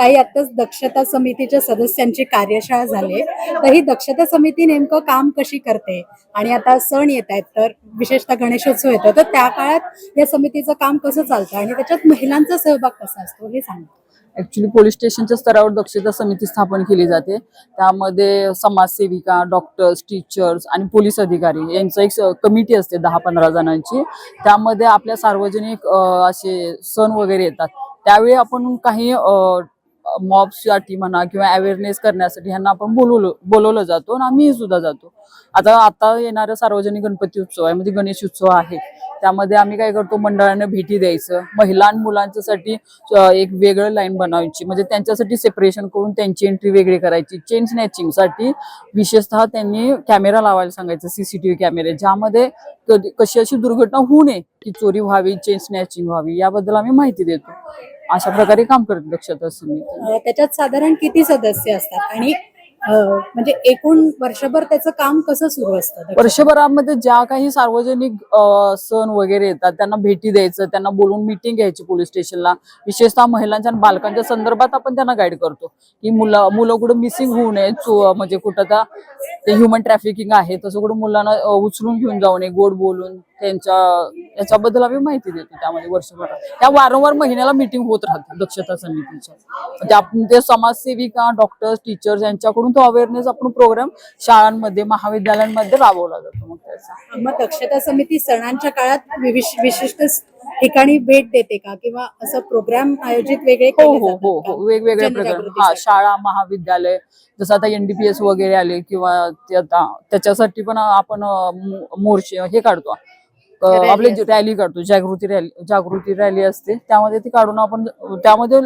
ताई आताच दक्षता समितीच्या सदस्यांची कार्यशाळा झाली तर ही दक्षता समिती नेमकं काम कशी करते? आणि आता सण येत आहेत तर विशेषतः गणेशोत्सव येतो. तर त्या काळात या समितीचं काम कसं चालतं? आणि त्याच्यात महिलांचा सहभाग कसा असतो? हे सांगा. ऍक्च्युली पोलीस स्टेशनच्या स्तरावर दक्षता समिती स्थापन केली जाते. त्यामध्ये समाजसेविका डॉक्टर्स टीचर्स आणि पोलीस अधिकारी यांचं एक कमिटी असते दहा पंधरा जणांची. त्यामध्ये आपल्या सार्वजनिक असे सण वगैरे येतात. त्यावेळी आपण काही मॉब्ससाठी म्हणा किंवा अवेअरनेस करण्यासाठी ह्यांना आपण बोलवलं बोलवलं जातो आणि आम्ही सुद्धा जातो. आता आता येणारा सार्वजनिक गणपती उत्सव आहे म्हणजे गणेश उत्सव आहे. त्यामध्ये आम्ही काय करतो मंडळाने भेटी द्यायचं. महिला आणि मुलांच्यासाठी एक वेगळं लाईन बनवायची. म्हणजे त्यांच्यासाठी सेपरेशन करून त्यांची एंट्री वेगळी करायची. चेन स्नॅचिंगसाठी विशेषतः त्यांनी कॅमेरा लावायला सांगायचं सीसीटीव्ही कॅमेरे ज्यामध्ये कधी- कशी अशी दुर्घटना होऊ नये की चोरी व्हावी चेन स्नॅचिंग व्हावी याबद्दल आम्ही माहिती देतो. अशा प्रकारे काम करत दक्षता समिती अं, त्याच्यात साधारण किती सदस्य असतात? आणि म्हणजे एकूण वर्षभर त्याचं काम कसं सुरू असतं? वर्षभरामध्ये ज्या काही सार्वजनिक सण वगैरे येतात त्यांना भेटी द्यायचं त्यांना बोलून मिटिंग घ्यायची पोलीस स्टेशनला विशेषतः महिलांच्या आणि बालकांच्या संदर्भात आपण त्यांना गाईड करतो. की मुलं मुलं कुठं मिसिंग होऊ नये म्हणजे कुठं ते ह्युमन ट्रॅफिकिंग आहे तसं कुठं मुलांना उचलून घेऊन जाऊ नये गोड बोलून. त्यांच्या याच्याबद्दल आम्ही माहिती देतो त्यामध्ये वर्षभरात. त्या वारंवार महिन्याला मिटिंग होत राहते दक्षता समितीच्या. त्या आपण ते समाजसेविका डॉक्टर्स टीचर्स यांच्याकडून तो अवेअरनेस आपण प्रोग्राम शाळांमध्ये महाविद्यालयांमध्ये राबवला जातो मग त्याचा. मग दक्षता समिती सणांच्या काळात विशिष्ट ठिकाणी भेट देते का? किंवा असं प्रोग्राम आयोजित वेगळे हो हो हो? हो. वेगवेगळे प्रकार. हा. शाळा महाविद्यालय जसं आता एनडीपीएस वगैरे आले किंवा त्याच्यासाठी पण आपण मोर्चे हे काढतो. आपले. रॅली काढतो जागृती रॅली जागृती रॅली असते त्यामध्ये ती काढून आपण त्यामध्ये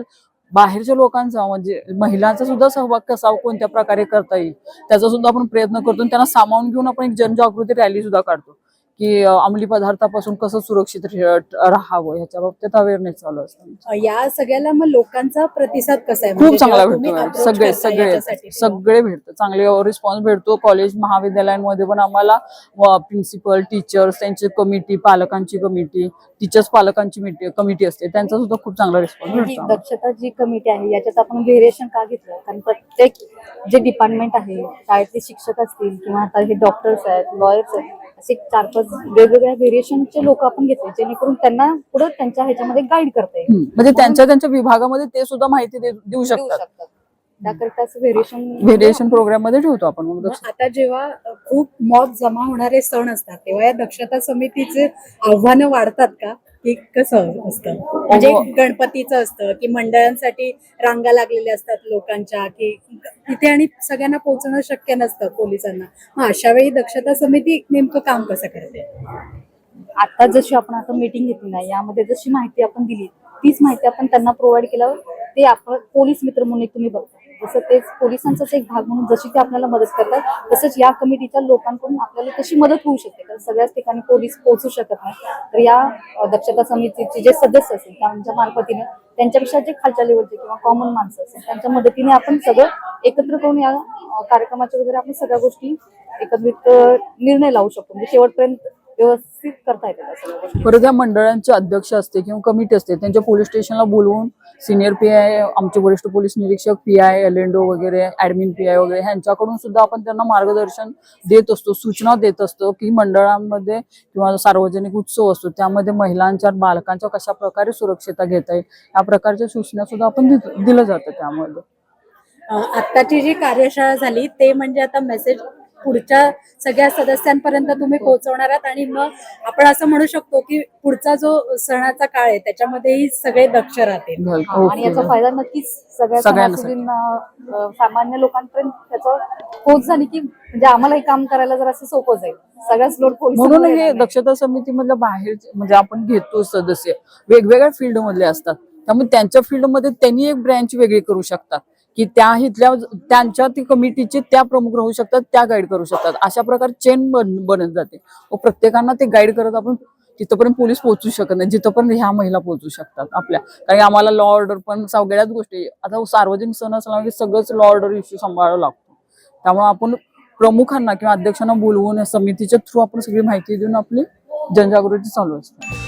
बाहेरच्या लोकांचा म्हणजे महिलांचा सुद्धा सहभाग कसा कोणत्या प्रकारे करता येईल त्याचा सुद्धा आपण प्रयत्न करतो आणि त्यांना सामावून घेऊन आपण एक जनजागृती रॅली सुद्धा काढतो की अंमली पदार्थापासून कसं सुरक्षित राहावं ह्याच्या बाबतीत अवेअरनेस चालू असतं. या सगळ्याला मग लोकांचा प्रतिसाद कसा आहे? खूप म्हणजे चांगला तुम्ही भेटतो सगळे सगळे? सगळे भेटतं चांगले रिस्पॉन्स भेटतो. कॉलेज महाविद्यालयांमध्ये पण आम्हाला प्रिन्सिपल टीचर्स त्यांची कमिटी पालकांची कमिटी टीचर्स पालकांची कमिटी असते. त्यांचा सुद्धा खूप चांगला रिस्पॉन्स ही भेटतो. दक्षता जी कमिटी आहे याच्यात आपण व्हेरिएशन का घेतलं कारण प्रत्येक जे डिपार्टमेंट आहे शाळेतले शिक्षक असतील किंवा आता हे डॉक्टर्स आहेत लॉयर्स आहेत असे चार पाच वेगवेगळ्या व्हेरिएशनचे लोक आपण घेतले जेणेकरून त्यांना पुढे त्यांच्या ह्याच्यामध्ये गाईड करता येईल. म्हणजे त्यांच्या त्यांच्या विभागामध्ये ते सुद्धा माहिती देऊ शकतात. शकतात. त्याकरिता असं व्हेरिएशन व्हेरिएशन प्रोग्राममध्ये ठेवतो आपण. आता जेव्हा खूप मॉब जमा होणारे सण असतात तेव्हा या दक्षता समितीचे आव्हानं वाढतात का? की कसं असतं? म्हणजे गणपतीचं असतं की मंडळांसाठी रांगा लागलेल्या असतात लोकांच्या की तिथे आणि सगळ्यांना पोहोचणं शक्य नसतं पोलिसांना. मग अशा वेळी दक्षता समिती नेमकं काम कसं करते? आता जशी आपण आता मीटिंग घेतली ना यामध्ये जशी माहिती आपण दिली तीच माहिती आपण त्यांना प्रोव्हाइड केल्यावर ते आपण पोलीस मित्र म्हणून तुम्ही बघता. जसं तेच पोलिसांचाच एक भाग म्हणून जशी ते आपल्याला मदत करतात तसंच या कमिटीच्या लोकांकडून आपल्याला तशी मदत होऊ शकते. कारण सगळ्याच ठिकाणी पोलीस पोहोचू शकत नाही. तर या दक्षता समितीचे जे सदस्य असतील त्यांच्या मार्फतीने त्यांच्यापेक्षा जे खालच्या लेवलचे किंवा कॉमन माणसं असतील त्यांच्या मदतीने आपण सगळं एकत्र करून या कार्यक्रमाच्या वगैरे आपण सगळ्या गोष्टी एकत्रित निर्णय लावू शकतो. म्हणजे शेवटपर्यंत व्यवस्थित करता येतात या मंडळांचे अध्यक्ष असते किंवा कमिटी असते त्यांच्या पोलीस स्टेशनला बोलवून सिनियर पी आय आमचे वरिष्ठ पोलीस निरीक्षक पी आय एल एनडो वगैरे ऍडमिन पी आय वगैरे ह्यांच्याकडून सुद्धा आपण त्यांना मार्गदर्शन देत असतो सूचना देत असतो की मंडळांमध्ये किंवा सार्वजनिक उत्सव असतो त्यामध्ये महिलांच्या बालकांच्या कशा प्रकारे सुरक्षता घेता येईल या प्रकारच्या सूचना सुद्धा आपण दिलं जातं त्यामध्ये. आत्ताची जी कार्यशाळा झाली ते म्हणजे आता मेसेज पुढच्या सगळ्या सदस्यांपर्यंत तुम्ही पोहोचवणार आहात आणि मग आपण असं म्हणू शकतो की पुढचा जो सणाचा काळ आहे त्याच्यामध्येही सगळे दक्ष राहतील. आणि याचा फायदा नक्कीच सगळ्या सामान्य लोकांपर्यंत त्याचा पोच झाली की म्हणजे आम्हाला हे काम करायला जर असं सोपं जाईल. सगळ्याच लोड म्हणून हे दक्षता समितीमधल्या बाहेर म्हणजे आपण घेतो सदस्य वेगवेगळ्या फील्ड मधले असतात. त्यामुळे त्यांच्या फील्डमध्ये त्यांनी एक ब्रँच वेगळी करू शकतात. की त्या इथल्या त्यांच्या ती कमिटीचे त्या प्रमुख राहू शकतात त्या गाईड करू शकतात. अशा प्रकारे चेन बनत जाते. व प्रत्येकांना ते गाईड करत आपण तिथपर्यंत पोलीस पोहोचू शकत नाही. जिथपर्यंत ह्या महिला पोहोचू शकतात आपल्या. कारण आम्हाला लॉ ऑर्डर पण सगळ्याच गोष्टी आता सार्वजनिक सण असला की सगळंच लॉ ऑर्डर इश्यू सांभाळावा लागतो. त्यामुळे आपण प्रमुखांना किंवा अध्यक्षांना बोलवून समितीच्या थ्रू आपण सगळी माहिती देऊन आपली जनजागृती चालू असते.